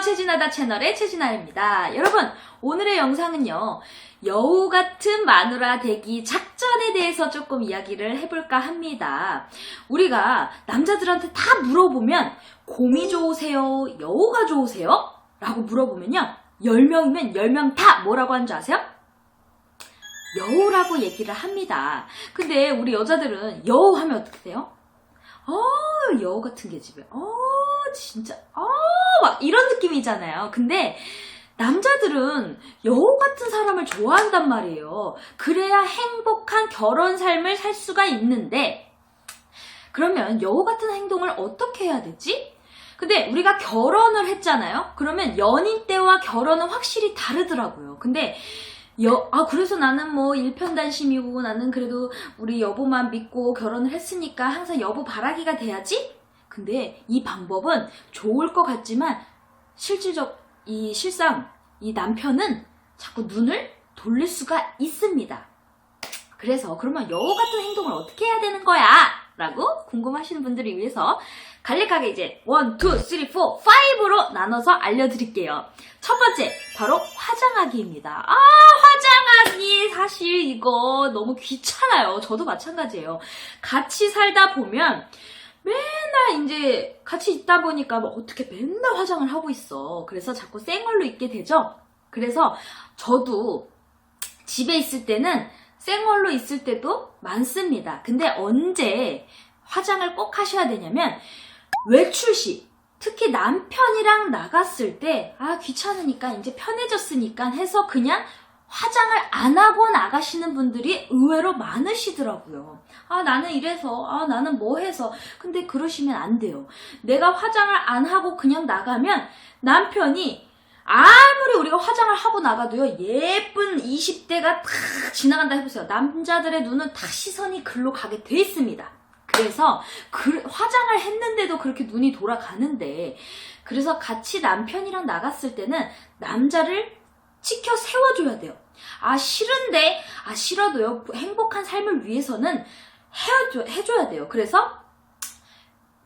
최진아다 채널의 최진아입니다. 여러분, 오늘의 영상은요, 여우 같은 마누라 되기 작전에 대해서 조금 이야기를 해볼까 합니다. 우리가 남자들한테 다 물어보면, 곰이 좋으세요? 여우가 좋으세요? 라고 물어보면요, 10명이면 10명 다 뭐라고 하는 줄 아세요? 여우라고 얘기를 합니다. 근데 우리 여자들은 여우 하면 어떻게 돼요? 어, 여우 같은 계집애. 어, 진짜. 어, 막 이런 느낌이잖아요. 근데 남자들은 여우 같은 사람을 좋아한단 말이에요. 그래야 행복한 결혼 삶을 살 수가 있는데, 그러면 여우 같은 행동을 어떻게 해야 되지? 근데 우리가 결혼을 했잖아요? 그러면 연인 때와 결혼은 확실히 다르더라고요. 근데 여, 아, 그래서 나는 뭐 일편단심이고 나는 그래도 우리 여보만 믿고 결혼을 했으니까 항상 여보 바라기가 돼야지? 근데 이 방법은 좋을 것 같지만 실질적, 이 실상, 이 남편은 자꾸 눈을 돌릴 수가 있습니다. 그래서 그러면 여우 같은 행동을 어떻게 해야 되는 거야? 라고 궁금하시는 분들을 위해서 간략하게 이제 1, 2, 3, 4, 5로 나눠서 알려드릴게요. 첫 번째, 바로 화장하기입니다. 아, 화장하기 사실 이거 너무 귀찮아요. 저도 마찬가지예요. 같이 살다 보면 맨날 이제 같이 있다 보니까 뭐 어떻게 맨날 화장을 하고 있어. 그래서 자꾸 생얼로 있게 되죠. 그래서 저도 집에 있을 때는 생얼로 있을 때도 많습니다. 근데 언제 화장을 꼭 하셔야 되냐면 외출 시 특히 남편이랑 나갔을 때 아 귀찮으니까 이제 편해졌으니까 해서 그냥 화장을 안 하고 나가시는 분들이 의외로 많으시더라고요. 아 나는 이래서 아 나는 뭐 해서 근데 그러시면 안 돼요. 내가 화장을 안 하고 그냥 나가면 남편이 아무리 우리가 화장을 하고 나가도요, 예쁜 20대가 탁 지나간다 해보세요. 남자들의 눈은 다 시선이 글로 가게 돼 있습니다. 그래서 그- 화장을 했는데도 그렇게 눈이 돌아가는데, 그래서 같이 남편이랑 나갔을 때는 남자를 지켜 세워줘야 돼요. 아, 싫은데, 아, 싫어도요, 행복한 삶을 위해서는 해줘, 해줘야 돼요. 그래서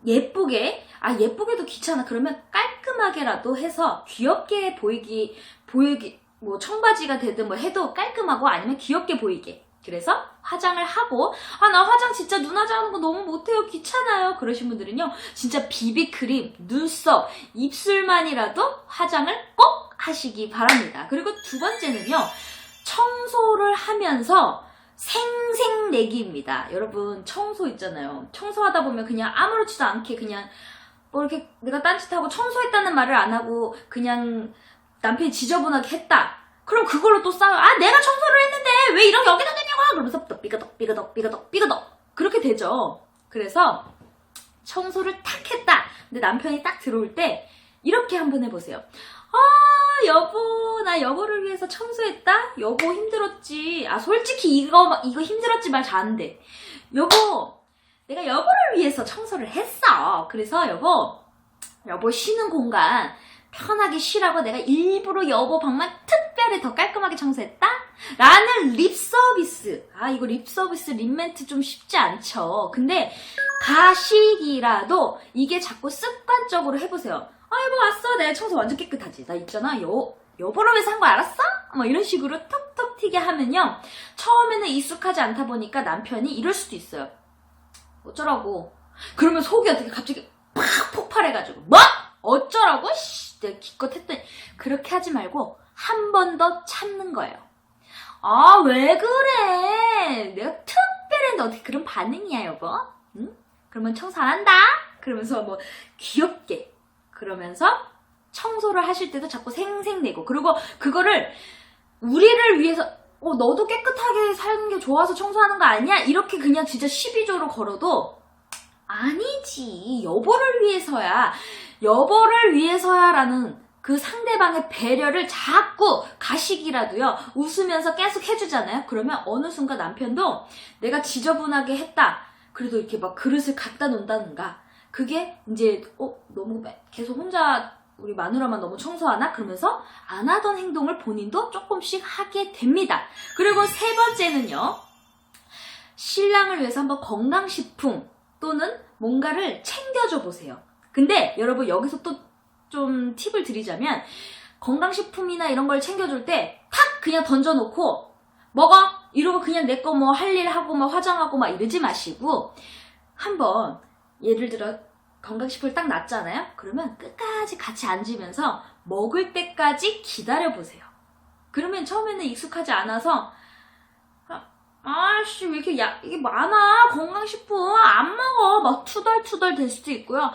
예쁘게, 아, 예쁘게도 귀찮아. 그러면 깔끔하게라도 해서 귀엽게 보이기, 보이기, 뭐 청바지가 되든 뭐 해도 깔끔하고 아니면 귀엽게 보이게. 그래서 화장을 하고, 아, 나 화장 진짜 눈 화장하는 거 너무 못해요. 귀찮아요. 그러신 분들은요, 진짜 비비크림, 눈썹, 입술만이라도 화장을 꼭 하시기 바랍니다. 그리고 두 번째는요, 청소를 하면서 생생내기입니다. 여러분, 청소 있잖아요. 청소하다 보면 그냥 아무렇지도 않게 그냥 뭐 이렇게 내가 딴짓하고 청소했다는 말을 안 하고 그냥 남편이 지저분하게 했다. 그럼 그걸로 또 싸워. 아, 내가 청소를 했는데 왜 이런 여기다 뒀냐고! 그러면서 또 삐그덕, 삐그덕, 삐그덕, 삐그덕. 그렇게 되죠. 그래서 청소를 탁 했다. 근데 남편이 딱 들어올 때 이렇게 한번 해보세요. 아, 여보, 나 여보를 위해서 청소했다? 여보 힘들었지. 아, 솔직히 이거, 이거 힘들었지 말 잘안돼. 여보, 내가 여보를 위해서 청소를 했어. 그래서 여보, 여보 쉬는 공간 편하게 쉬라고 내가 일부러 여보 방만 특별히 더 깔끔하게 청소했다? 라는 립 서비스. 아, 이거 립 서비스, 립 멘트 좀 쉽지 않죠. 근데 가식이라도 이게 자꾸 습관적으로 해보세요. 아, 여보 왔어. 내가 청소 완전 깨끗하지. 나 있잖아. 여, 여보를 위해서 한거 알았어? 뭐 이런 식으로 톡톡 튀게 하면요. 처음에는 익숙하지 않다 보니까 남편이 이럴 수도 있어요. 어쩌라고. 그러면 속이 어떻게 갑자기 팍 폭발해가지고 뭐? 어쩌라고? 씨, 내가 기껏 했더니 그렇게 하지 말고 한 번 더 참는 거예요. 아, 왜 그래? 내가 특별히 했는데 어떻게 그런 반응이야, 여보? 응? 그러면 청소 안 한다? 그러면서 뭐 귀엽게 그러면서 청소를 하실 때도 자꾸 생생내고 그리고 그거를 우리를 위해서 어, 너도 깨끗하게 사는 게 좋아서 청소하는 거 아니야? 이렇게 그냥 진짜 12조로 걸어도 아니지. 여보를 위해서야. 여보를 위해서야 라는 그 상대방의 배려를 자꾸 가식이라도요, 웃으면서 계속 해주잖아요? 그러면 어느 순간 남편도 내가 지저분하게 했다. 그래도 이렇게 막 그릇을 갖다 놓는다든가. 그게 이제, 어, 너무 계속 혼자 우리 마누라만 너무 청소하나? 그러면서 안 하던 행동을 본인도 조금씩 하게 됩니다. 그리고 세 번째는요, 신랑을 위해서 한번 건강식품 또는 뭔가를 챙겨줘 보세요. 근데 여러분 여기서 또 좀 팁을 드리자면 건강식품이나 이런 걸 챙겨줄 때탁 그냥 던져놓고 먹어 이러고 그냥 내 거 뭐 할 일 하고 막 화장하고 막 이러지 마시고 한번 예를 들어 건강식품을 딱 놨잖아요. 그러면 끝까지 같이 앉으면서 먹을 때까지 기다려 보세요. 그러면 처음에는 익숙하지 않아서 아, 아씨 왜 이렇게 야 이게 많아 건강식품 안 먹어 막 투덜투덜 될 수도 있고요.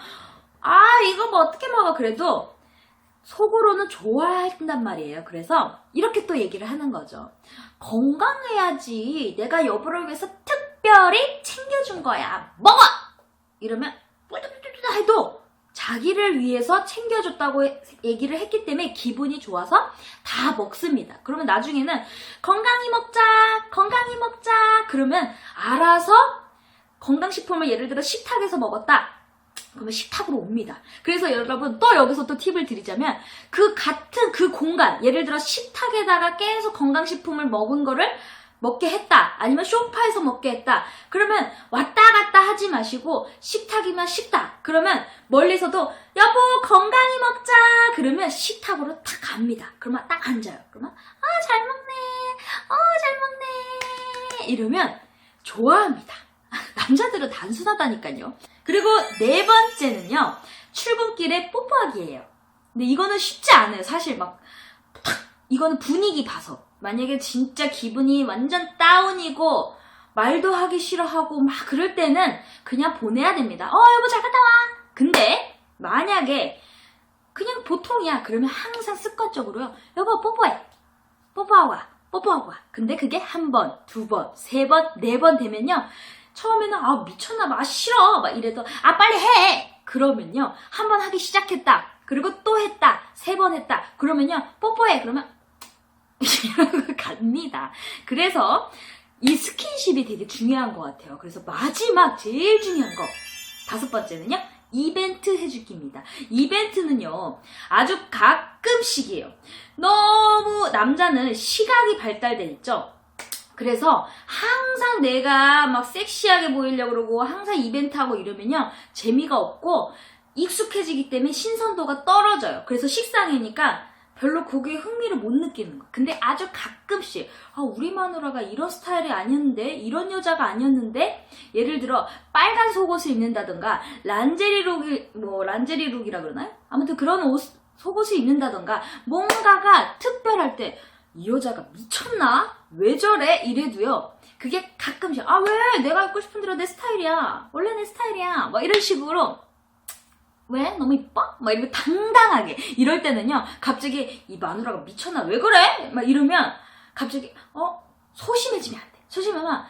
아 이거 뭐 어떻게 먹어 그래도 속으로는 좋아한단 말이에요. 그래서 이렇게 또 얘기를 하는 거죠. 건강해야지. 내가 여보를 위해서 특별히 챙겨준 거야. 먹어! 이러면 뿌듯뿌듯 해도 자기를 위해서 챙겨줬다고 해- 얘기를 했기 때문에 기분이 좋아서 다 먹습니다. 그러면 나중에는 건강히 먹자, 건강히 먹자. 그러면 알아서 건강식품을 예를 들어 식탁에서 먹었다. 그러면 식탁으로 옵니다. 그래서 여러분 또 여기서 또 팁을 드리자면 그 같은 그 공간 예를 들어 식탁에다가 계속 건강식품을 먹은 거를 먹게 했다. 아니면 쇼파에서 먹게 했다. 그러면 왔다 갔다 하지 마시고 식탁이면 식탁. 그러면 멀리서도 여보 건강히 먹자. 그러면 식탁으로 탁 갑니다. 그러면 딱 앉아요. 그러면 아 잘 먹네. 어 잘 먹네. 이러면 좋아합니다. 남자들은 단순하다니까요. 그리고 네 번째는요, 출근길에 뽀뽀하기예요. 근데 이거는 쉽지 않아요. 사실 막, 탁! 이거는 분위기 봐서. 만약에 진짜 기분이 완전 다운이고, 말도 하기 싫어하고, 막 그럴 때는 그냥 보내야 됩니다. 어, 여보 잘 갔다 와! 근데, 만약에, 그냥 보통이야. 그러면 항상 습관적으로요. 여보 뽀뽀해. 뽀뽀하고 와. 뽀뽀하고 와. 근데 그게 한 번, 두 번, 세 번, 네 번 되면요. 처음에는 아 미쳤나 봐 아, 싫어 막 이래도 아 빨리 해 그러면요 한 번 하기 시작했다 그리고 또 했다 세 번 했다 그러면요 뽀뽀해 그러면 이러고 갑니다. 그래서 이 스킨십이 되게 중요한 것 같아요. 그래서 마지막 제일 중요한 거 다섯 번째는요 이벤트 해주기입니다. 이벤트는요 아주 가끔씩이에요. 너무 남자는 시각이 발달돼 있죠? 그래서 항상 내가 막 섹시하게 보이려고 그러고 항상 이벤트하고 이러면요 재미가 없고 익숙해지기 때문에 신선도가 떨어져요. 그래서 식상이니까 별로 거기에 흥미를 못 느끼는 거. 근데 아주 가끔씩 아 우리 마누라가 이런 스타일이 아니었는데 이런 여자가 아니었는데 예를 들어 빨간 속옷을 입는다던가 란제리 룩이 뭐 란제리 룩이라 그러나요? 아무튼 그런 옷 속옷을 입는다던가 뭔가가 특별할 때 이 여자가 미쳤나? 왜 저래? 이래도요. 그게 가끔씩 아 왜? 내가 입고 싶은 대로 내 스타일이야. 원래 내 스타일이야. 막 이런 식으로 왜? 너무 이뻐? 막 이렇게 당당하게 이럴 때는요. 갑자기 이 마누라가 미쳤나? 왜 그래? 막 이러면 갑자기 어? 소심해지면 안 돼. 소심하면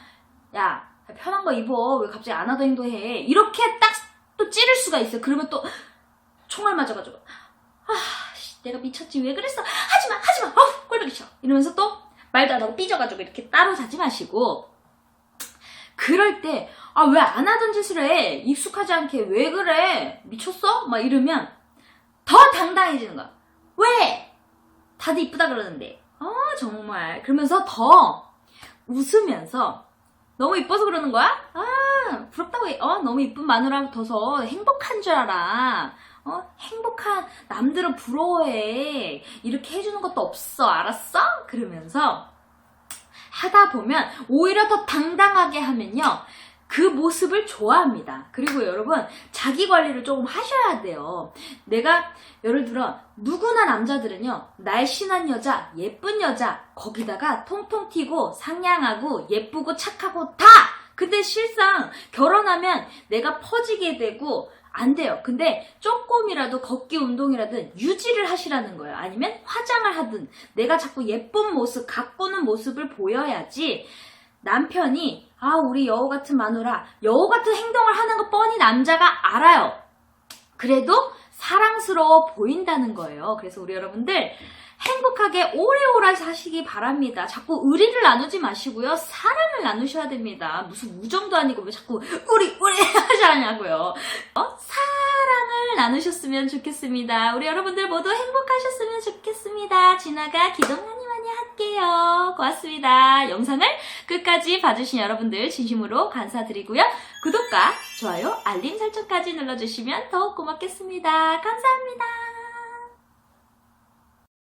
야 편한 거 입어. 왜 갑자기 안 하던 행동해? 이렇게 딱 또 찌를 수가 있어. 그러면 또 총알 맞아가지고 아 씨, 내가 미쳤지 왜 그랬어? 하지마 하지마 어 꼴보기 싫어 이러면서 또 말도 안 하고 삐져가지고 이렇게 따로 자지 마시고 그럴 때 아 왜 안 하던 짓을 해 익숙하지 않게 왜 그래 미쳤어? 막 이러면 더 당당해지는 거야 왜? 다들 이쁘다 그러는데 아 정말 그러면서 더 웃으면서 너무 이뻐서 그러는 거야? 아 부럽다고 해. 어 너무 이쁜 마누라 둬서 행복한 줄 알아 어 행복한 남들은 부러워해 이렇게 해주는 것도 없어 알았어? 그러면서 하다 보면 오히려 더 당당하게 하면요 그 모습을 좋아합니다. 그리고 여러분 자기 관리를 조금 하셔야 돼요. 내가 예를 들어 누구나 남자들은요 날씬한 여자 예쁜 여자 거기다가 통통 튀고 상냥하고 예쁘고 착하고 다! 근데 실상 결혼하면 내가 퍼지게 되고 안 돼요. 근데 조금이라도 걷기 운동이라든 유지를 하시라는 거예요. 아니면 화장을 하든 내가 자꾸 예쁜 모습, 가꾸는 모습을 보여야지 남편이 아 우리 여우 같은 마누라 여우 같은 행동을 하는 거 뻔히 남자가 알아요. 그래도 사랑스러워 보인다는 거예요. 그래서 우리 여러분들 행복하게 오래오래 사시기 바랍니다. 자꾸 의리를 나누지 마시고요. 사랑을 나누셔야 됩니다. 무슨 우정도 아니고 왜 자꾸 우리 우리 하시냐고요. 어? 사랑을 나누셨으면 좋겠습니다. 우리 여러분들 모두 행복하셨으면 좋겠습니다. 진아가 기도 많이 많이 할게요. 고맙습니다. 영상을 끝까지 봐주신 여러분들 진심으로 감사드리고요. 구독과 좋아요, 알림 설정까지 눌러주시면 더욱 고맙겠습니다. 감사합니다.